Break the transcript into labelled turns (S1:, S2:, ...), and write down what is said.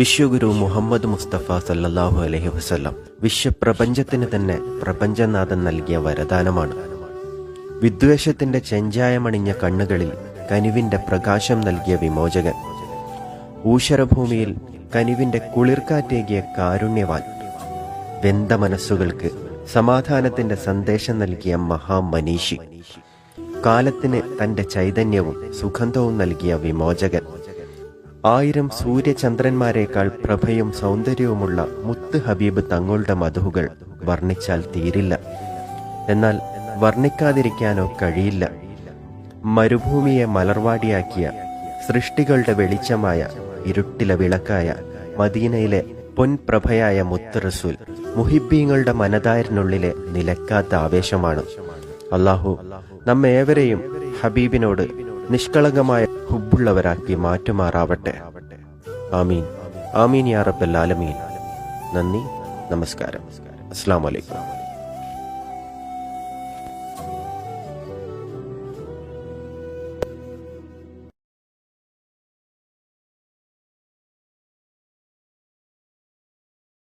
S1: വിശ്വഗുരു മുഹമ്മദ് മുസ്തഫ സല്ലാഹു അലഹി വസല്ലം വിശ്വപ്രപഞ്ചത്തിന് തന്നെ പ്രപഞ്ചനാഥൻ നൽകിയ വരദാനമാണ്. വിദ്വേഷത്തിന്റെ ചെഞ്ചായമണിഞ്ഞ കണ്ണുകളിൽ കനിവിന്റെ പ്രകാശം നൽകിയ വിമോചകൻ. ഊഷരഭൂമിയിൽ കനിവിന്റെ കുളിർക്കാറ്റേകിയ കാരുണ്യവാൻ. വെന്ത മനസ്സുകൾക്ക് സമാധാനത്തിന്റെ സന്ദേശം നൽകിയ മഹാമനീഷി. കാലത്തിന് തന്റെ ചൈതന്യവും സുഗന്ധവും നൽകിയ വിമോചകൻ. ആയിരം സൂര്യചന്ദ്രന്മാരെക്കാൾ പ്രഭയും സൗന്ദര്യവുമുള്ള മുത്ത് ഹബീബ് തങ്ങളുടെ മധുകൾ വർണിച്ചാൽ തീരില്ല. എന്നാൽ വർണിക്കാതിരിക്കാനോ കഴിയില്ല. മരുഭൂമിയെ മലർവാടിയാക്കിയ സൃഷ്ടികളുടെ വെളിച്ചമായ ഇരുട്ടിലെ വിളക്കായ മദീനയിലെ പൊൻപ്രഭയായ മുത്ത് റസൂൽ മുഹിബീങ്ങളുടെ മനതാരിനുള്ളിലെ നിലക്കാത്ത ആവേശമാണ്. അള്ളാഹു നമ്മേവരെയും ഹബീബിനോട് നിഷ്കളങ്കമായ ഹുബുള്ളവരാക്കി മാറ്റുമാറാവട്ടെ. ആമീൻ. ആമീൻ യാ റബ്ബൽ ആലമീൻ. നന്ദി. നമസ്കാരം. അസ്സാം വലൈക്കും